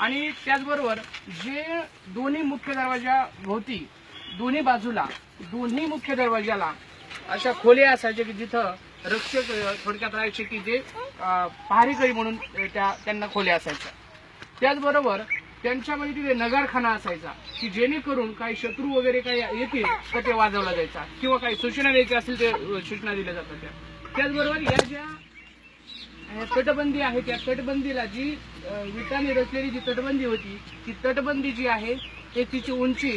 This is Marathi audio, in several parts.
आणि त्याचबरोबर जे दोन्ही मुख्य दरवाजा भोवती दोन्ही बाजूला दोन्ही मुख्य दरवाजाला अशा खोल्या असायच्या की जिथं रक्षक थोडक्यात राहायचे की जे अ, म्हणून त्या त्यांना खोल्या असायच्या. त्याचबरोबर त्यांच्यामध्ये तिथे नगारखाना असायचा की जेणेकरून काही शत्रू वगैरे काही येतील तर ते वाजवला जायचा किंवा काही सूचना द्यायच्या असतील ते सूचना दिल्या जातात त्या. त्याचबरोबर या ज्या तटबंदी आहे त्या तटबंदीला जी विटाने रचलेली जी तटबंदी होती ती तटबंदी जी आहे ते तिची उंची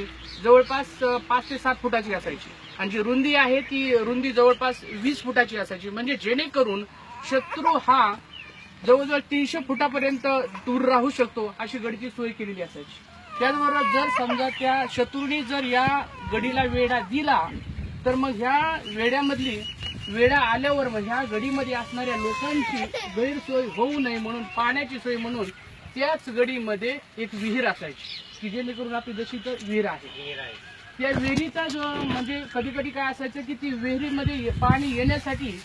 जवळपास पाच ते सात फुटाची असायची. आणि जी रुंदी आहे ती रुंदी जवळपास वीस फुटाची असायची. म्हणजे जेणेकरून शत्रू हा जवळजवळ तीनशे फुटापर्यंत दूर राहू शकतो अशी गडीची सोय केलेली असायची. त्याचबरोबर जर समजा त्या शत्रूने जर या गडीला वेढा दिला तर मग ह्या वेड्यामधली वेढा आल्यावर मग ह्या गडीमध्ये असणाऱ्या लोकांची गैरसोय होऊ नये म्हणून पाण्याची सोय म्हणून त्याच गडीमध्ये एक विहीर असायची की जेणेकरून आपली जशी तर विहीर आहे. त्या विहिरीचा जो म्हणजे कधी कधी काय असायचं की ती विहिरीमध्ये पाणी येण्यासाठी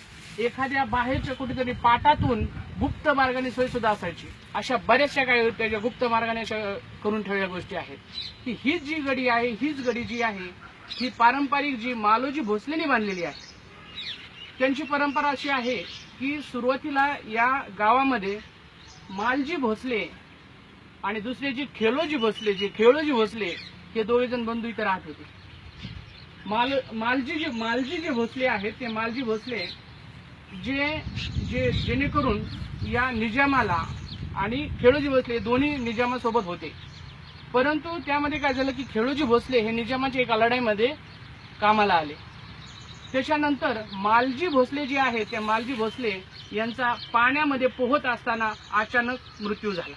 एखाद्या बाहेरच्या कुठेतरी पाटातून गुप्त मार्गाने सोय सुद्धा असायची. अशा बऱ्याचशा काय त्याच्या गुप्त मार्गाने करून ठेवलेल्या गोष्टी आहेत. की हीच जी गडी आहे हीच गडी जी आहे ही पारंपरिक जी मालोजी भोसलेने बांधलेली आहे त्यांची परंपरा अशी आहे की सुरुवातीला या गावामध्ये मालजी भोसले आणि दुसरे जे खेलोजी भोसले जे खेळोजी भोसले हे दोघे जण बंधू इथे राहत होते. माल मालजी जे मालजी जे भोसले आहेत ते मालजी भोसले जे जे जेणेकरून या निजामाला आणि खेळोजी भोसले दोन्ही निजामासोबत होते. परंतु त्यामध्ये काय झालं की खेळोजी भोसले हे निजामाच्या एका लढाईमध्ये कामाला आले. त्याच्यानंतर मालजी भोसले जे आहे त्या मालजी भोसले यांचा पाण्यामध्ये पोहत असताना अचानक मृत्यू झाला.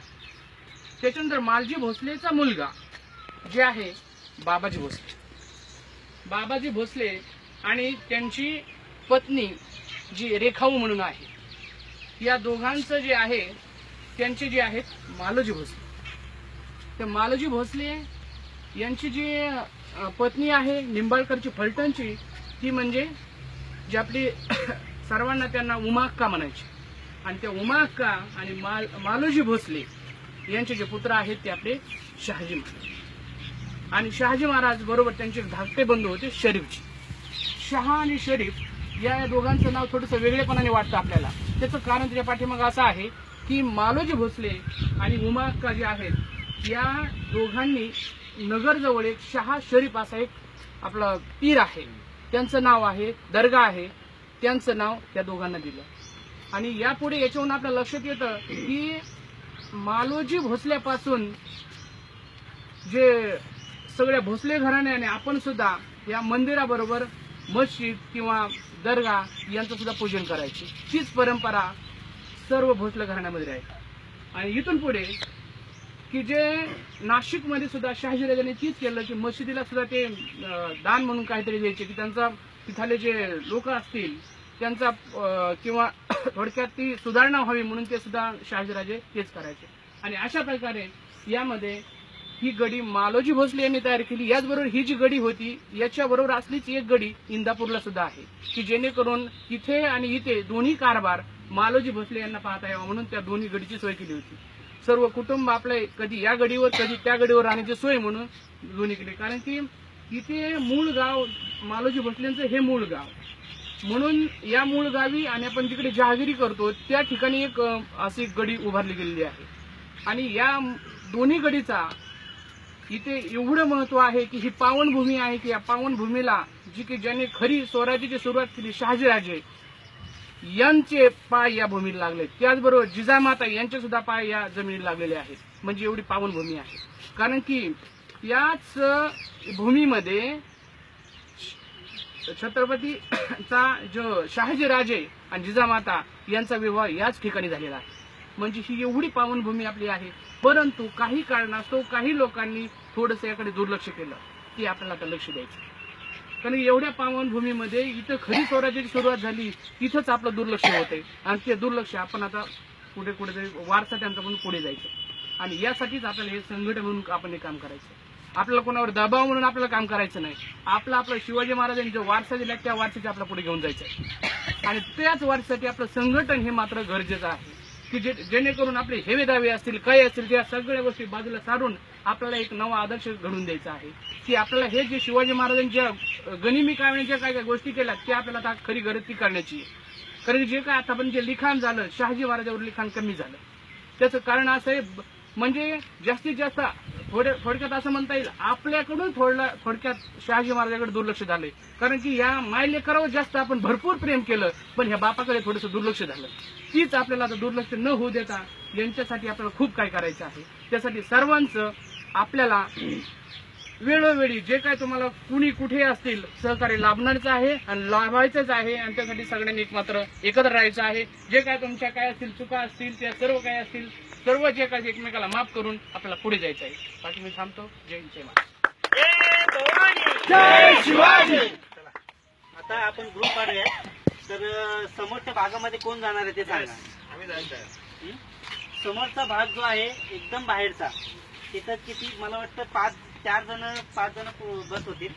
त्याच्यानंतर मालजी भोसलेचा मुलगा जे आहे बाबाजी भोसले. बाबाजी भोसले आणि त्यांची पत्नी जी रेखाऊ म्हणून आहे या दोघांचं जे आहे त्यांचे जे आहेत मालोजी भोसले. तर मालोजी भोसले यांची जी पत्नी आहे निंबाळकरची फलटणची ती म्हणजे जी आपली सर्वांना त्यांना उमाक्का म्हणायची. आणि त्या उमाक्का आणि माल मालोजी भोसले यांचे जे पुत्र आहेत ते आपले शहाजी महाराज. आणि शहाजी महाराज बरोबर त्यांचे धाकटे बंधू होते शरीफजी. शहा आणि शरीफ या दोघांचं नाव थोडंसं वेगळेपणाने वाटतं आपल्याला. त्याचं कारण त्याच्या पाठीमागं असं आहे की मालोजी भोसले आणि उमाक्का जे आहेत या दोघांनी नगरजवळ एक शहा शरीफ असा एक आपला पीर आहे. त्यांचं नाव आहे दर्गा आहे. त्यांचं नाव त्या दोघांना दिलं. आणि यापुढे याच्यावरून आपल्या लक्षात येतं की मालोजी भोसल्यापासून जे सगळ्या भोसले घराण्याने आपण सुद्धा या मंदिराबरोबर मस्जिद किंवा दर्गा यांचं सुद्धा पूजन करायची. तीच परंपरा सर्व भोसले घराण्यामध्ये आहे. आणि इथून पुढे की जे नाशिकमध्ये सुद्धा शहाजी शहाजीराजांनी तीच केलं की मशिदीला सुद्धा ते दान म्हणून काहीतरी द्यायचे की त्यांचा तिथले जे लोक असतील त्यांचा किंवा थोडक्यात ती सुधारणा व्हावी म्हणून ते सुद्धा शहाजीराजे तेच करायचे. आणि अशा प्रकारे यामध्ये ही गडी मालोजी भोसले यांनी तयार केली. याचबरोबर ही जी गडी होती याच्याबरोबर असलीच एक गडी इंदापूरला सुद्धा आहे की जेणेकरून इथे आणि इथे दोन्ही कारभार मालोजी भोसले यांना पाहता यावा म्हणून त्या दोन्ही गडीची सोय केली होती. सर्व कुटुंब आपले कधी या गडीवर कधी त्या गडीवर राहण्याची सोय म्हणून दोन्हीकडे कारण की इथे मूळ गाव मालोजी भोसलेंचं हे मूळ गाव. म्हणून या मूळ गावी आणि आपण जिकडे जहागिरी करतो त्या ठिकाणी एक अशी गडी उभारली गेलेली आहे. आणि या दोन्ही गडीचा इथे एवढं महत्त्व आहे की ही पावनभूमी आहे की या पावनभूमीला जी की ज्याने खरी स्वराज्याची सुरुवात केली शहाजीराजे यांचे पाय या भूमीला लागले. त्याचबरोबर जिजामाता यांचे सुद्धा पाय या जमिनीला लागलेले आहेत. म्हणजे एवढी पावनभूमी आहे. कारण की याच भूमीमध्ये छत्रपतीचा जो शहाजी राजे आणि जिजामाता यांचा विवाह याच ठिकाणी झालेला आहे. म्हणजे ही एवढी पावनभूमी आपली आहे. परंतु काही कारणास्तव काही लोकांनी थोडंसं याकडे दुर्लक्ष केलं की आपल्याला आता लक्ष द्यायचं कारण एवढ्या पावनभूमीमध्ये इथं खरी स्वराज्याची सुरुवात झाली तिथंच आपलं दुर्लक्ष होतंय. आणि ते दुर्लक्ष आपण आता कुठे कुठेतरी वारसा त्यांचा म्हणून पुढे जायचं. आणि यासाठीच आपल्याला हे संघटन म्हणून आपण हे काम करायचं. आपल्याला कोणावर दबाव म्हणून आपल्याला काम करायचं नाही. आपलं आपलं शिवाजी महाराजांनी जो वारसा दिला त्या वारसाची आपल्या पुढे घेऊन जायचं आहे. आणि त्याच वारसासाठी आपलं संघटन हे मात्र गरजेचं आहे. की जे जेणेकरून आपले हेवे दावे असतील काय असतील त्या सगळ्या गोष्टी बाजूला सारून आपल्याला एक नवा आदर्श घडून द्यायचा आहे. की आपल्याला हे जे शिवाजी महाराजांच्या गनिमी काळाच्या काय काय गोष्टी केल्या त्या आपल्याला आता खरी गरज ती करण्याची आहे. कारण जे काय आता पण जे लिखाण झालं शहाजी महाराजांवर लिखाण कमी झालं. त्याचं कारण असं आहे म्हणजे जास्तीत जास्त थोड्या थोडक्यात असं म्हणता येईल. आपल्याकडून थोडला थोडक्यात शहाजी महाराजाकडे दुर्लक्ष झालंय. कारण की या मायलेकरावर जास्त आपण भरपूर प्रेम केलं पण ह्या बापाकडे थोडंसं दुर्लक्ष झालं. तीच आपल्याला आता दुर्लक्ष न होऊ देता यांच्यासाठी आपल्याला खूप काय करायचं आहे. त्यासाठी सर्वांचं आपल्याला वेळोवेळी जे काय तुम्हाला कुणी कुठे असतील सहकार्य लाभणारच आहे आणि लाभायचंच आहे आणि त्यासाठी सगळ्यांनी मात्र एकत्र राहायचं आहे. जे काय तुमच्या काय असतील चुका असतील त्या सर्व काय असतील सर्व जे काय एकमेकाला माफ करून आपल्याला पुढे जायचं आहे. बाकी मी थांबतो. जय हिंद, जय महाराज. आता आपण ग्रुप काढूया. तर समोरच्या भागामध्ये कोण जाणार आहे ते सांगा. हं? समोरचा भाग जो आहे एकदम बाहेरचा. तिथं किती मला वाटतं पाच चार जण पाच जण बस होतील.